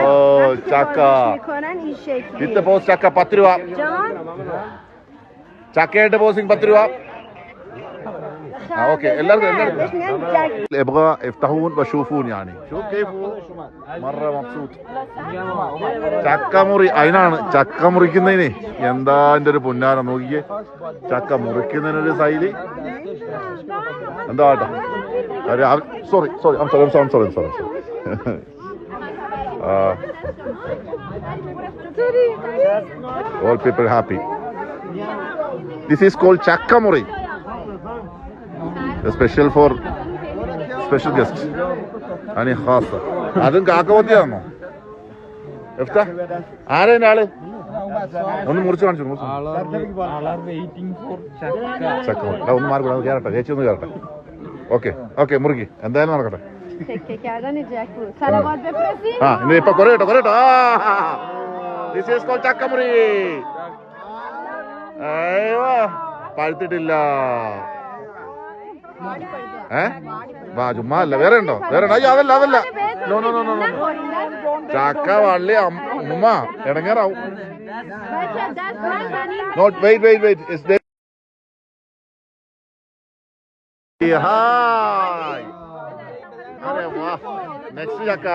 او ചക്ക വിത്ത് പോസ് ചാക്ക പത്ത് രൂപ. ചക്കയായിട്ട് പോസിംഗ് പത്ത് രൂപ. ആ ഓക്കെ എല്ലാവർക്കും എല്ലാവർക്കും بهش میگن جک ابغى يفتحون ويشوفون يعني شوف كيف هو مره مبسوط ചക്കമുറി അതിനാണ് ചക്ക മുറിക്കുന്നതിന് എന്താ എന്റെ ഒരു പുന്നാര നോക്കിയേ ചക്ക മുറിക്കുന്നതിനൊരു ശൈലി എന്താ കേട്ടോ sorry sorry sorry sorry sorry sorry all people happy this is called ചക്കമുറി special for special guest Ani has അതും കാക്കപത്തിയാണോ എഫ്ത ആരാ ആൾ ഒന്ന് മുറിച്ച് കാണിച്ചു ചക്ക ഒന്ന് മാറി കൂടാ ചേച്ചി ഒന്ന് കയറട്ടെ ഓക്കെ ഓക്കെ മുറുകി എന്തായാലും നടക്കട്ടെ ആ ഇനി ഇപ്പൊ കൊറേട്ടോ കൊറേട്ടോ ദിസ് ഈസ് കോൾ ചക്കമുറി പഴുത്തിട്ടില്ല ഏ? വേറെ ഉണ്ടോ? വേറെ ഉണ്ടോ? അതല്ല അതല്ല. നോ നോ നോ നോ ചാക്ക വള്ളി ഉമ്മ ഇടങ്ങേറാവും. Not wait wait wait is ദേ വാ. നെക്സ്റ്റ് ചക്ക.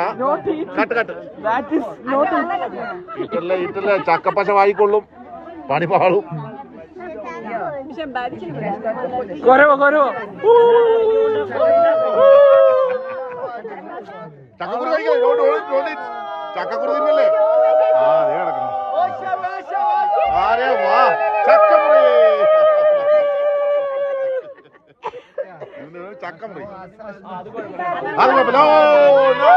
Cut cut. ഇറ്റല്ലേ വായിക്കൊള്ളും. പണി പാളും. করব করব টাকা করে দিই রোড রোড রোড টাকা করে দিই মেলে আরে এরকম আরে বাহ চাক্কাম রে চাক্কাম রে আরে বাবা no no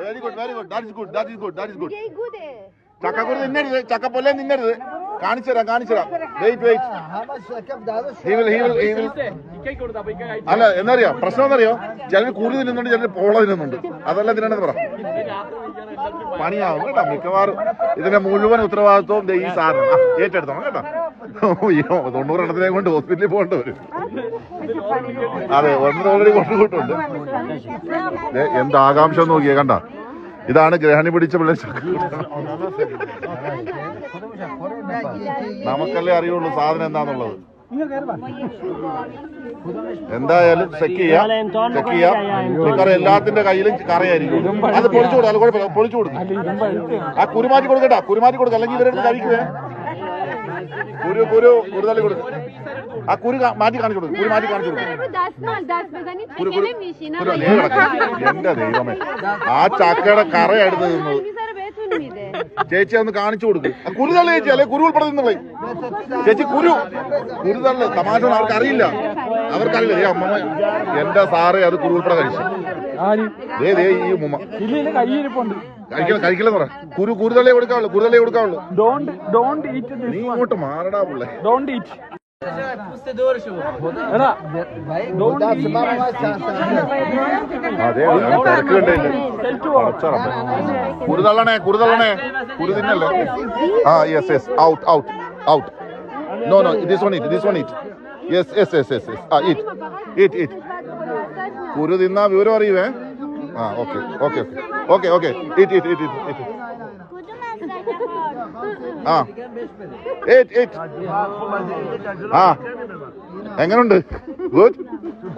Very good, very good. That is good. That is good. That is good. Very good. ചക്കക്കുരു തിന്നരുത് ചക്കപ്പൊല്ലേ തിന്നരുത്. കാണിച്ചു തരാം കാണിച്ചു തരാം വെയിറ്റ് വെയിറ്റ് അല്ല എന്നറിയോ? പ്രശ്നം എന്നറിയോ? ചിലർ കൂടുതൽ തിന്നുന്നുണ്ട് ചിലർ പോള തിന്നുന്നുണ്ട്. അതെല്ലാം തിന്നണെന്ന് പറ. പണിയാവും കേട്ടോ മിക്കവാറും. ഇതിന്റെ മുഴുവൻ ഉത്തരവാദിത്വവും ഈ സാറിന്. ഏറ്റെടുത്തോ ഏറ്റെടുത്തോണം കേട്ടോ. അയ്യോ തൊണ്ണൂറെണ്ണത്തിനെ കൊണ്ട് ഹോസ്പിറ്റലിൽ പോകേണ്ട വരും. അതെ ഒന്ന് ഓൾറെഡി കൊണ്ടുപോയിട്ടുണ്ട് എന്ത് ആകാംക്ഷ നോക്കിയേ കണ്ട? ഇതാണ് ഗ്രഹണി പിടിച്ച പിള്ളേർ. നമുക്കല്ലേ അറിയുള്ളൂ സാധനം എന്താന്നുള്ളത്. എന്തായാലും ചെക്ക് ചെയ്യാം. ചെക്ക് ചെയ്യാം. എല്ലാത്തിന്റെ കയ്യിലും കറയായിരിക്കും. അത് പൊളിച്ചു കൊടുക്കാം അത് പൊളിച്ചു കൊടുക്കും. ആ കുരുമാറ്റി കൊടുക്കട്ടാ. കുരുമാറ്റി കൊടുക്കാം അല്ലെങ്കിൽ ഇവരെടുത്ത് കഴിക്കുവേ. കുരു കുരു കുരുതള്ളി കൊടുക്കും. ആ കുരു മാറ്റി കാണിച്ചു കൊടുക്കും. കുരു മാറ്റി കാണിച്ചു കൊടുക്കും. എന്റെ ദൈവമേ. ആ ചക്കയുടെ കറയെടുത്ത് തിന്നത് ചേച്ചി ഒന്ന് കാണിച്ചു കൊടുക്കും. കുരുതള്ള ചേച്ചി അല്ലെ? കുരു ഉൾപ്പെടുത്തി നിന്നേ ചേച്ചി കുരു. കുരുതള്ള തമാശ അവർക്ക് അറിയില്ല. അവർക്കറിയില്ല. ഏ അമ്മ എന്റെ സാറേ അത് കുരു ഉൾപ്പെടെ കഴിച്ചു. ഏ ദേ ഈ ഉമ്മ. കഴിക്കണം കഴിക്കില്ലെന്ന് പറ. കുരു കുരുതള്ളേ കൊടുക്കാവുള്ളൂ കുരുതള്ളേ കൊടുക്കാവുള്ളൂ. നീ ഇങ്ങോട്ട് മാറടാ പുള്ളേ. ഡോണ്ട് ഈറ്റ് അതെ തിരക്ക് കണ്ടില്ല കുരുതള്ളണേ കുരുതള്ളണേ കുരു തിന്നല്ലേ ആ yes yes out out out no no this one it this one it yes yes yes yes yes ആ ഇറ്റ് ഇറ്റ് ഇറ്റ് കുരു തിന്നാ വിവരം അറിയുവേ? ആ okay okay okay okay it it it it it ആ. ഇറ്റ് ഇറ്റ് ആ. എങ്ങനുണ്ട്? Good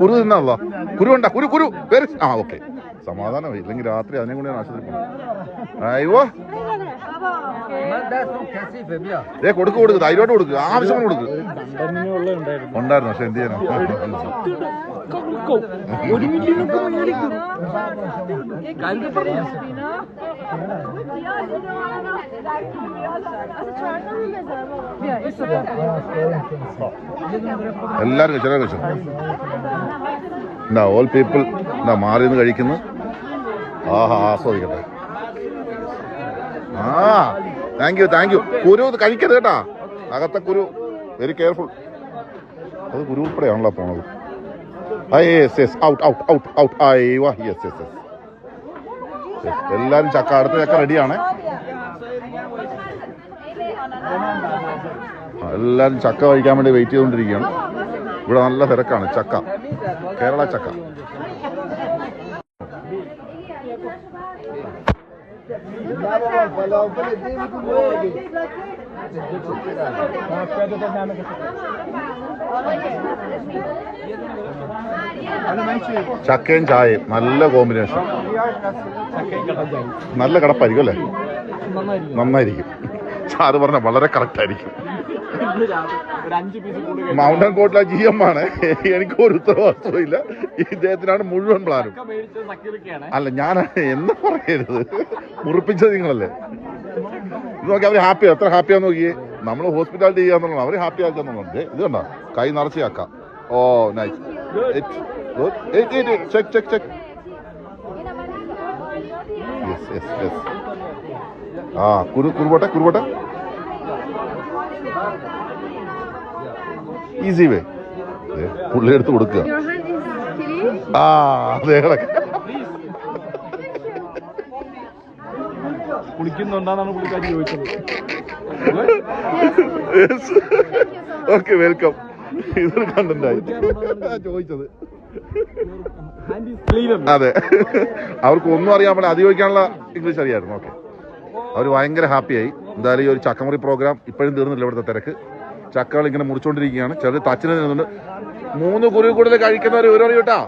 കുരു തിന്നല്ലോ കുരു ഉണ്ടാ കുരു കുരു. പേര് ആ ഓക്കെ. സമാധാനം ഇല്ലെങ്കിൽ രാത്രി അതിനെ കൊണ്ട് ഞാൻ ആശുപത്രി പോകും അയ്യോ. ഏ കൊടുക്ക് കൊടുക്ക്. ധൈര്യമായിട്ട് കൊടുക്ക്. ആവശ്യമാണ് കൊടുക്ക്. ഉണ്ടായിരുന്നു പക്ഷെ എന്ത് മേടിക്കും എല്ലാവരും കഴിച്ചു കഴിച്ചു? എന്താ ഓൾ പീപ്പിൾ എന്താ മാറി നിന്ന് കഴിക്കുന്നു. ആഹാ ആസ്വദിക്കട്ടെ. ആ താങ്ക് യു താങ്ക് യു കുരു കഴിക്കരുത് കേട്ടാ. അകത്തെ കുരു വെരി കെയർഫുൾ അത് കുരു ഉൾപ്പെടെയാണല്ലോ പോണത്. ആ yes yes out out out out വാ യെസ് യെസ് യെസ് എല്ലാരും ചക്ക അടുത്ത ചക്ക റെഡിയാണ് എല്ലാരും ചക്ക കഴിക്കാൻ വേണ്ടി വെയിറ്റ് ചെയ്തുകൊണ്ടിരിക്കുകയാണ്. ഇവിടെ നല്ല തിരക്കാണ് ചക്ക. കേരള ചക്ക. ചക്കയും ചായയും നല്ല കോമ്പിനേഷൻ. നല്ല കടപ്പായിരിക്കും അല്ലേ? നന്നായിരിക്കും. സാറ് പറഞ്ഞ വളരെ കറക്റ്റ് ആയിരിക്കും. മൗണ്ടൻ കോട്ടിലെ ജി എം ആണ്. എനിക്ക് ഒരു ഉത്തരവാദിത്വം ഇല്ല. ഇദ്ദേഹത്തിനാണ് മുഴുവൻ പ്ലാനും. അല്ല ഞാൻ എന്താ പറയരുത്? മുറിപ്പിച്ചത് നിങ്ങളല്ലേ? നോക്കി അവർ ഹാപ്പി എത്ര ഹാപ്പിയാന്ന് നോക്കിയേ. നമ്മൾ ഹോസ്പിറ്റാലിറ്റി ചെയ്യാന്നുള്ള അവർ ഹാപ്പി ആക്കാന്നുള്ളത് ഇത് കണ്ടോ? കൈ നിറച്ചയാക്കാം. ഓ nice check check check yes yes yes ആ കുരു കുറുപോട്ടെ കുറുപോട്ടെ ഈസി വേ പുള്ളി എടുത്ത് കൊടുക്കുക? ആ അതെ കുളിക്കുന്നുണ്ടെന്നാണ് പുള്ളിക്കാരി ചോദിച്ചത്. ഓക്കെ വെൽക്കം ഇതൊരു കണ്ടന്റ് ആയി. ചോദിച്ചത്. അതെ. അവർക്ക് ഒന്നും അറിയാൻ പറ്റില്ല അത് ചോദിക്കാനുള്ള ഇംഗ്ലീഷ് അറിയായിരുന്നു. ഓക്കെ അവർ ഭയങ്കര ഹാപ്പിയായി. എന്തായാലും ഈ ഒരു ചക്കമുറി പ്രോഗ്രാം ഇപ്പോഴും തീർന്നില്ല ഇവിടുത്തെ തിരക്ക്. ചക്കകൾ ഇങ്ങനെ മുറിച്ചുകൊണ്ടിരിക്കുകയാണ് ചിലർ തച്ചിന് നിന്നുണ്ട്. മൂന്ന് കുരു കൂടുതൽ കഴിക്കുന്നവർ ഒരു കേട്ടാ.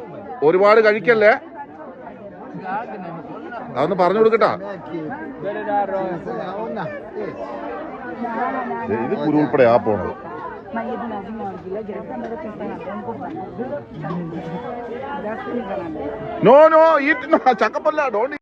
ഒരുപാട് കഴിക്കല്ലേ? അതൊന്ന് പറഞ്ഞു കൊടുക്കട്ടാ. ഇത് കുരു ഉൾപ്പെടെ ആ പോണത്. നോ നോ ഈ ചക്കപ്പല്ല ഡോണ്ട്